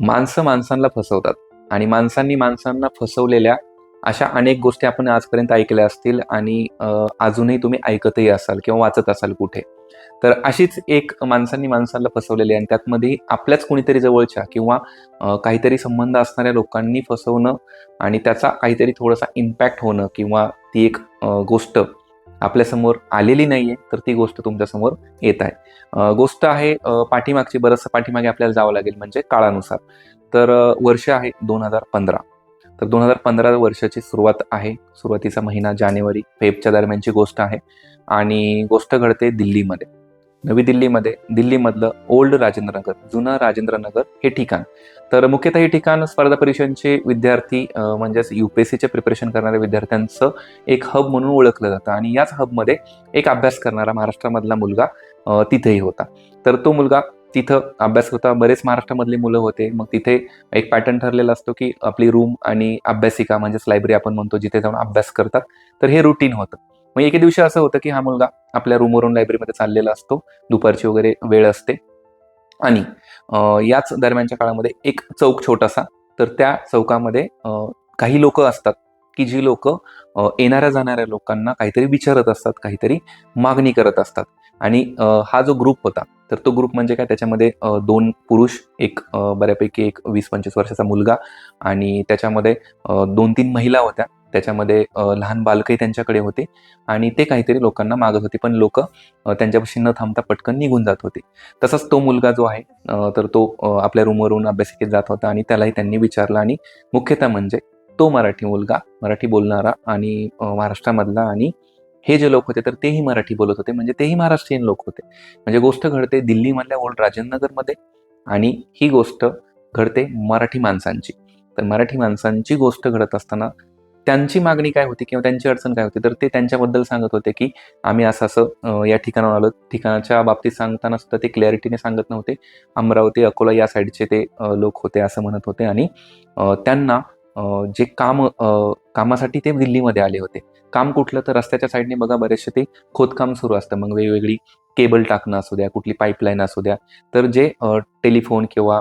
माणसं माणसांना फसवतात. आणि माणसांनी माणसांना फसवलेल्या अशा अनेक गोष्टी आपण आजपर्यंत ऐकल्या असतील आणि अजूनही तुम्ही ऐकतही असाल किंवा वाचत असाल कुठे. तर अशीच एक माणसांनी माणसांना फसवलेली आहे आणि त्यातमध्ये आपल्याच कोणीतरी जवळच्या किंवा काहीतरी संबंध असणाऱ्या लोकांनी फसवणं आणि त्याचा काहीतरी थोडासा इम्पॅक्ट होणं किंवा ती एक गोष्ट आपल्यासमोर आलेली नाहीये तर ती गोष्ट तुमच्यासमोर येत आहे. गोष्ट आहे पाठीमागची बरंचसं पाठीमागे आपल्याला जावं लागेल म्हणजे काळानुसार. तर वर्ष आहे दोन हजार पंधरा. तर दोन हजार पंधरा वर्षाची सुरुवात आहे. सुरुवातीचा महिना जानेवारी फेबच्या दरम्यानची गोष्ट आहे. आणि गोष्ट घडते दिल्लीमध्ये. नवी दिल्लीमध्ये दिल्लीमधलं ओल्ड राजेंद्र नगर जुनं राजेंद्र नगर हे ठिकाण. तर मुख्यतः हे ठिकाण स्पर्धा परीक्षांचे विद्यार्थी म्हणजेच युपीएससीचे प्रिपरेशन करणाऱ्या विद्यार्थ्यांचं एक हब म्हणून ओळखलं जातं आणि याच हबमध्ये एक अभ्यास करणारा महाराष्ट्रामधला मुलगा तिथेही होता. तर तो मुलगा तिथं अभ्यास होता बरेच महाराष्ट्रामधली मुलं होते. मग तिथे एक पॅटर्न ठरलेला असतो की आपली रूम आणि अभ्यासिका म्हणजेच लायब्ररी आपण म्हणतो जिथे जाऊन अभ्यास करतात. तर हे रुटीन होतं. मग एके दिवशी असं होतं की हा मुलगा आपल्या रूमवरून लायब्ररीमध्ये चाललेला असतो. दुपारची वगैरे वेळ असते. आणि याच दरम्यानच्या काळामध्ये एक चौक छोटासा तर त्या चौकामध्ये काही लोक असतात की जी लोक येणाऱ्या जाणाऱ्या लोकांना काहीतरी विचारत असतात काहीतरी मागणी करत असतात. आणि हा जो ग्रुप होता तर तो ग्रुप म्हणजे काय? त्याच्यामध्ये दोन पुरुष एक बऱ्यापैकी एक वीस पंचवीस वर्षाचा मुलगा आणि त्याच्यामध्ये दोन तीन महिला होत्या. त्याच्यामध्ये लहान बालकही त्यांच्याकडे होते आणि ते काहीतरी लोकांना मागत होते. पण लोक त्यांच्यापाशी न थांबता पटकन निघून जात होते. तसंच तो मुलगा जो आहे तर तो आपल्या रूमवरून अभ्यासिकेत जात होता आणि त्यालाही त्यांनी विचारलं आणि मुख्यतः म्हणजे तो मराठी मुलगा मराठी बोलणारा आणि महाराष्ट्रामधला आणि हे जे लोक होते तर तेही मराठी बोलत होते. म्हणजे तेही महाराष्ट्रीयन लोक होते. म्हणजे गोष्ट घडते दिल्लीमधल्या ओल्ड राजेंद्रनगरमध्ये आणि ही गोष्ट घडते मराठी माणसांची. तर मराठी माणसांची गोष्ट घडत असताना त्यांची मागणी काय होती किंवा त्यांची अडचण काय होती? तर ते त्यांच्याबद्दल सांगत होते की आम्ही असं असं या ठिकाणावर आलो. ठिकाणाच्या बाबतीत सांगताना सुद्धा ते क्लॅरिटीने सांगत नव्हते. अमरावती अकोला या साईडचे ते लोक होते असं म्हणत होते आणि त्यांना जे काम कामासाठी ते दिल्लीमध्ये आले होते. काम कुठलं? तर रस्त्याच्या साईडने बघा बरेचसे ते खोदकाम सुरू असतं. मग वेगवेगळी केबल टाकणं असू द्या कुठली पाईपलाईन असू द्या. तर जे टेलिफोन किंवा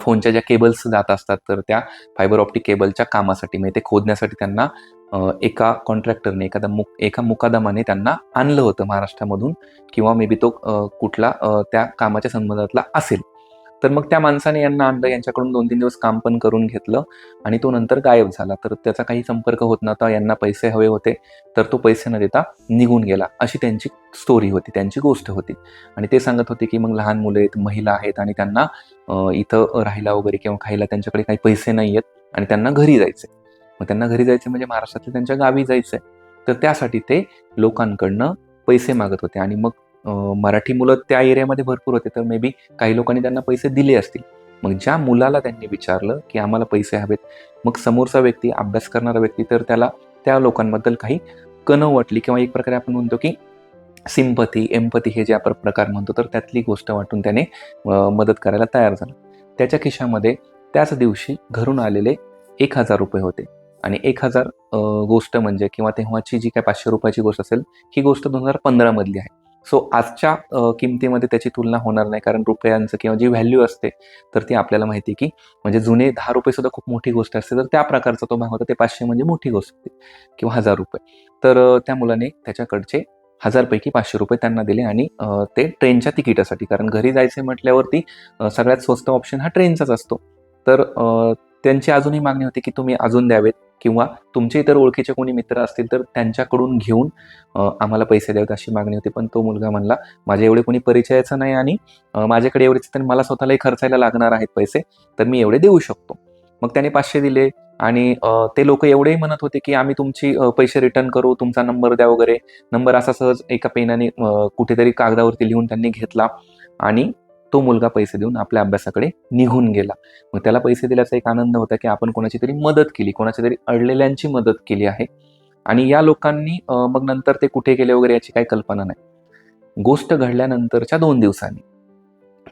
फोनच्या ज्या केबल्स जात असतात तर त्या फायबर ऑप्टिक केबलच्या कामासाठी म्हणजे ते खोदण्यासाठी त्यांना एका कॉन्ट्रॅक्टरने एखादा मुक एका मुकादमाने त्यांना आणलं होतं महाराष्ट्रामधून किंवा मे बी तो कुठला त्या कामाच्या संबंधातला असेल. तर मग त्या माणसाने यांना आणलं यांच्याकडून दोन तीन दिवस काम पण करून घेतलं आणि तो नंतर गायब झाला. तर त्याचा काही संपर्क होत नव्हता यांना पैसे हवे होते तर तो पैसे न देता निघून गेला. अशी त्यांची स्टोरी होती त्यांची गोष्ट होती. आणि ते सांगत होते की मग लहान मुलं आहेत महिला आहेत आणि त्यांना इथं राहायला वगैरे किंवा खायला त्यांच्याकडे काही पैसे नाही आहेत आणि त्यांना घरी जायचे मग त्यांना घरी जायचे म्हणजे महाराष्ट्रातल्या त्यांच्या गावी जायचं तर त्यासाठी ते लोकांकडनं पैसे मागत होते आणि मग मराठी मुलं त्या एरियामध्ये भरपूर होते. तर मे बी काही लोकांनी त्यांना पैसे दिले असतील. मग ज्या मुलाला त्यांनी विचारलं की आम्हाला पैसे हवेत मग समोरचा व्यक्ती अभ्यास करणारा व्यक्ती तर त्याला त्या लोकांबद्दल काही कणव वाटली किंवा एक प्रकारे आपण म्हणतो की सिंपथी एम्पथी हे जे आपण प्रकार म्हणतो तर त्यातली गोष्ट वाटून त्याने मदत करायला तयार झाला. त्याच्या खिशामध्ये त्याच दिवशी घरून आलेले एक हजार रुपये होते. आणि एक हजार गोष्ट म्हणजे किंवा तेव्हाची जी काय पाचशे रुपयाची गोष्ट असेल ही गोष्ट दोन हजार पंधरामधली आहे. सो आजच्या किमतीमध्ये त्याची तुलना होणार नाही कारण रुपयांचं किंवा जी व्हॅल्यू असते तर ती आपल्याला माहिती आहे की म्हणजे जुने दहा रुपये सुद्धा खूप मोठी गोष्ट असते तर त्या प्रकारचा तो भाग होता ते पाचशे म्हणजे मोठी गोष्ट होती किंवा हजार रुपये. तर त्या मुलाने त्याच्याकडचे हजारपैकी पाचशे रुपये त्यांना दिले आणि ते ट्रेनच्या तिकिटासाठी कारण घरी जायचे म्हटल्यावरती सगळ्यात स्वस्त ऑप्शन हा ट्रेनचाच असतो. तर त्यांची अजूनही मागणी होती की तुम्ही अजून द्यावेत किंवा तुमचे इतर ओळखीचे कोणी मित्र असतील तर त्यांच्याकडून घेऊन आम्हाला पैसे द्यावेत अशी मागणी होती. पण तो मुलगा म्हणला माझ्या एवढे कोणी परिचयाचं नाही आणि माझ्याकडे एवढेच तर मला स्वतःलाही खर्चायला लागणार आहेत पैसे तर मी एवढे देऊ शकतो. मग त्याने पाचशे दिले आणि ते लोक एवढेही म्हणत होते की आम्ही तुमची पैसे रिटर्न करू तुमचा नंबर द्या वगैरे. नंबर असा सहज एका पेनाने कुठेतरी कागदावरती लिहून त्यांनी घेतला आणि तो मुलगा पैसे देऊन आपल्या अभ्यासाकडे निघून गेला. मग त्याला पैसे दिल्याचा एक आनंद होता की आपण कोणाची तरी मदत केली कोणाच्या तरी अडलेल्यांची मदत केली आहे. आणि या लोकांनी मग नंतर ते कुठे गेले वगैरे याची काही कल्पना नाही. गोष्ट घडल्यानंतरच्या दोन दिवसांनी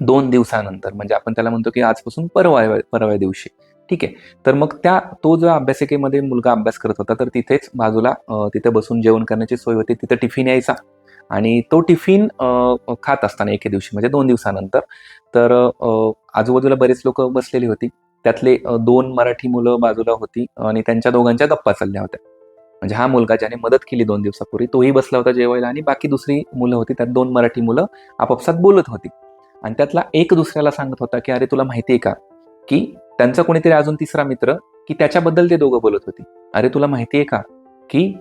दोन दिवसानंतर म्हणजे आपण त्याला म्हणतो की आजपासून परवा परवा दिवशी. ठीक आहे. तर मग त्या तो जो अभ्यासिकेमध्ये मुलगा अभ्यास करत होता तर तिथेच बाजूला तिथे बसून जेवण करण्याची सोय होती. तिथे टिफिन यायचा. आणि तो टिफिन खात असताना एके दिवशी म्हणजे दोन दिवसानंतर तर आजूबाजूला बरेच लोक बसलेली होती. त्यातले दोन मराठी मुलं बाजूला होती आणि त्यांच्या दोघांच्या गप्पा चालल्या होत्या. म्हणजे हा मुलगा ज्याने मदत केली दोन दिवसापूर्वी तोही बसला होता जेवायला आणि बाकी दुसरी मुलं होती त्यात दोन मराठी मुलं आपापसात बोलत होती. आणि त्यातला एक दुसऱ्याला सांगत होता की अरे तुला माहिती आहे का की त्यांचा कोणीतरी अजून तिसरा मित्र की त्याच्याबद्दल ते दोघं बोलत होती. अरे तुला माहिती आहे का की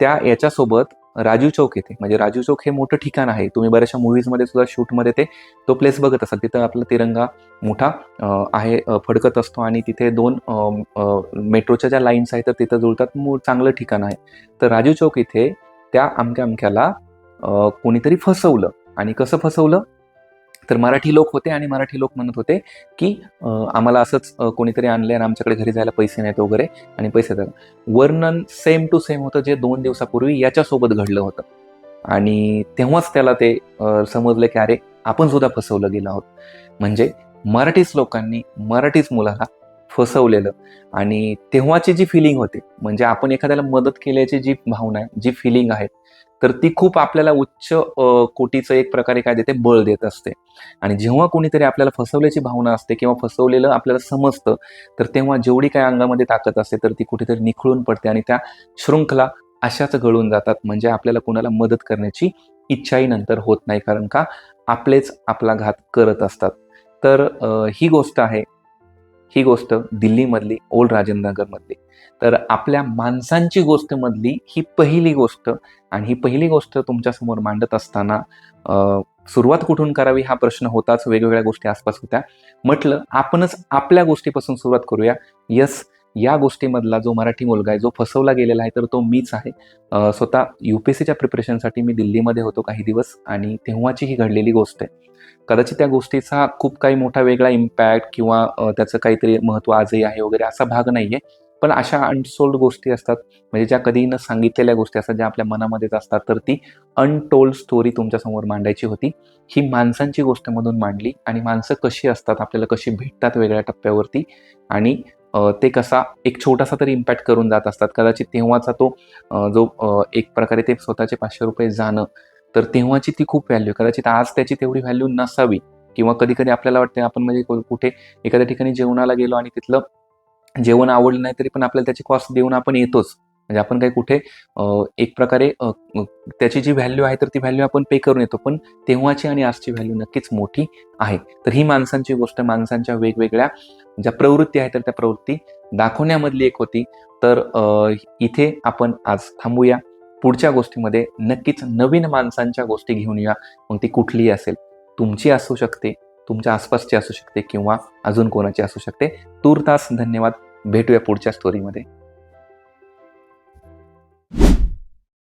त्या याच्यासोबत राजू चौक येते म्हणजे राजू चौक हे मोठं ठिकाण आहे. तुम्ही बऱ्याचशा मूवीजमध्ये सुद्धा शूटमध्ये ते तो प्लेस बघत असाल. तिथं आपला तिरंगा मोठा आहे फडकत असतो आणि तिथे दोन मेट्रोच्या ज्या लाईन्स आहेत तर तिथं जुळतात. चांगलं ठिकाण आहे. तर राजू चौक इथे त्या अमक्या अमक्याला कोणीतरी फसवलं. आणि कसं फसवलं? तर मराठी लोक होते आणि मराठी लोक म्हणत होते की आम्हाला असंच कोणीतरी आणले आणि आमच्याकडे घरी जायला पैसे नाहीत वगैरे आणि पैसे द्या वर्णन सेम टू सेम होतं जे दोन दिवसापूर्वी याच्यासोबत घडलं होतं. आणि तेव्हाच त्याला ते समजले समजलं की अरे आपण सुद्धा फसवलं गेलो आहोत. म्हणजे मराठीच लोकांनी मराठीच मुलाला फसवलेलं. आणि तेव्हाची जी फिलिंग होते म्हणजे आपण एखाद्याला मदत केल्याची जी भावना आहे जी फिलिंग आहे तर ती खूप आपल्याला उच्च कोटीचं एक प्रकारे काय देते बळ देत असते. आणि जेव्हा कोणीतरी आपल्याला फसवल्याची भावना असते किंवा फसवलेलं आपल्याला समजतं तर तेव्हा जेवढी काय अंगामध्ये ताकद असते तर ती कुठेतरी निखळून पडते आणि त्या शृंखला अशाच गळून जातात म्हणजे आपल्याला कोणाला मदत करण्याची इच्छाही नंतर होत नाही कारण का आपलेच आपला घात करत असतात. तर ही गोष्ट आहे ही गोष्ट दिल्लीमधली ओल्ड राजेंद्रनगरमधली तर आपल्या माणसांची गोष्ट मधली ही पहिली गोष्ट आणि ही पहिली गोष्ट तुमच्यासमोर मांडत असताना सुरुवात कुठून करावी हा प्रश्न होताच वेगवेगळ्या गोष्टी आसपास होत्या. म्हटलं आपणच आपल्या गोष्टीपासून सुरुवात करूया. यस या गोष्टीमधला जो मराठी मुलगा आहे जो फसवला गेलेला आहे तर तो मीच आहे. स्वतः यू पी एस सीच्या प्रिपरेशनसाठी मी दिल्लीमध्ये होतो काही दिवस आणि तेव्हाची ही घडलेली गोष्ट आहे. कदाचित त्या गोष्टीचा खूप काही मोठा वेगळा इम्पॅक्ट किंवा त्याचं काहीतरी महत्त्व आजही आहे वगैरे असा भाग नाही आहे पण अशा अनसोल्ड गोष्टी असतात. म्हणजे ज्या कधी न सांगितलेल्या गोष्टी असतात ज्या आपल्या मनामध्येच असतात तर ती अनटोल्ड स्टोरी तुमच्यासमोर मांडायची होती. ही माणसांची गोष्ट मधून मांडली आणि माणसं कशी असतात आपल्याला कशी भेटतात वेगळ्या टप्प्यावरती आणि ते कसा एक छोटासा तरी इम्पॅक्ट करून जात असतात. कदाचित तेव्हाचा तो जो एक प्रकारे ते स्वतःचे पाचशे रुपये जाणं तर तेव्हाची ती खूप व्हॅल्यू कदाचित आज त्याची तेवढी व्हॅल्यू नसावी किंवा कधी कधी आपल्याला वाटते आपण म्हणजे कु- कुठे एखाद्या ठिकाणी जेवणाला गेलो आणि तिथलं जेवण आवडलं नाही तरी पण आपल्याला त्याची कॉस्ट देऊन आपण येतोच. म्हणजे आपण काही कुठे एक प्रकारे त्याची जी व्हॅल्यू आहे तर ती व्हॅल्यू आपण पे करून येतो. पण तेव्हाची आणि आजची व्हॅल्यू नक्कीच मोठी आहे. तर ही माणसांची गोष्ट माणसांच्या वेगवेगळ्या ज्या प्रवृत्ती आहेत तर त्या प्रवृत्ती दाखवण्यामधली एक होती. तर इथे आपण आज थांबूया. पुढच्या गोष्टीमध्ये नक्कीच नवीन माणसांच्या गोष्टी घेऊन या. मग ती कुठलीही असेल? तुमची असू शकते तुमच्या आसपासची असू शकते किंवा अजून कोणाची असू शकते. तूर्तास धन्यवाद. भेटूया पुढच्या स्टोरीमध्ये